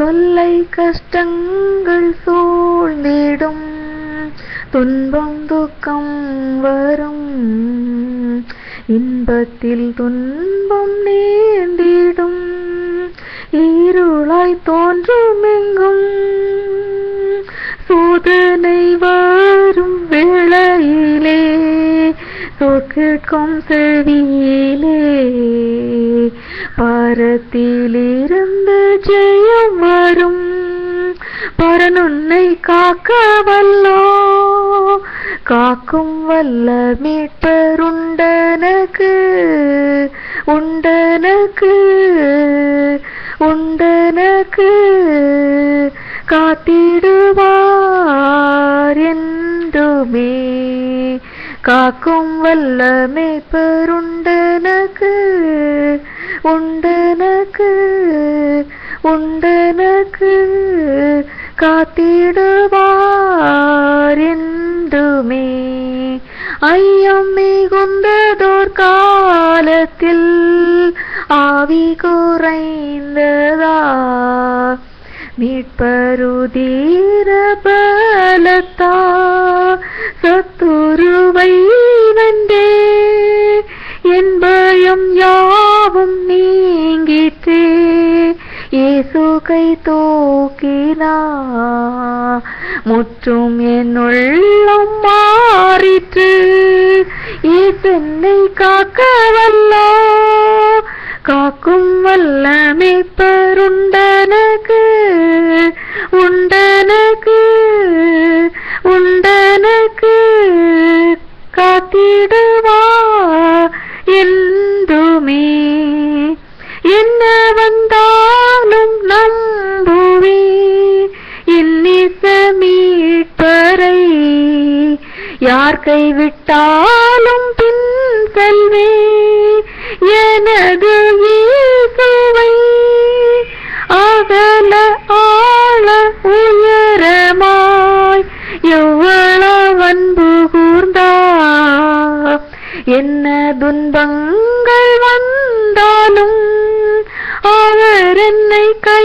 தொல்லை கஷ்டங்கள் சூழ்ந்திடும் துன்பம் துக்கம் வரும். இன்பத்தில் துன்பம் நேர்ந்திடும் இருளாய் தோன்றும் எங்கும். சோதனை வரும் வேளையிலே சொற்கும் செவியிலே. பரத்திலிருந்து ஜெயம் வரும். பரனுன்னை காக்க வல்லோ. காக்கும் வல்ல மீட்பருண்டனக்கு உண்டனக்கு உண்டனக்கு காத்திடுவார் என்றுமே. காக்கும் வல்ல மேய்ப்பருண்டனக்கு உண்டனக்கு உண்டனக்கு காத்திடுவார் என்றுமே ஐயம் மிகுந்ததோர் காலத்தில் ஆவி குறைந்ததா? மீட்பருதீர இயேசு கை தூக்கினா முற்றும் என்னுள்ளம் மாறிற்று. ஈசென்னை காக்க வல்லோ காக்கும் வல்லமை பருண்டனக்கு உண்டனக்கு உண்டனக்கு காத்திட. யார் கைவிட்டாலும் பின் செல்வே. எனது இயேசுவை அகல ஆழ உயரமாய் எவ்வளவு அன்பு கூர்ந்தா. என்ன துன்பங்கள் வந்தாலும் அவர் என்னை கை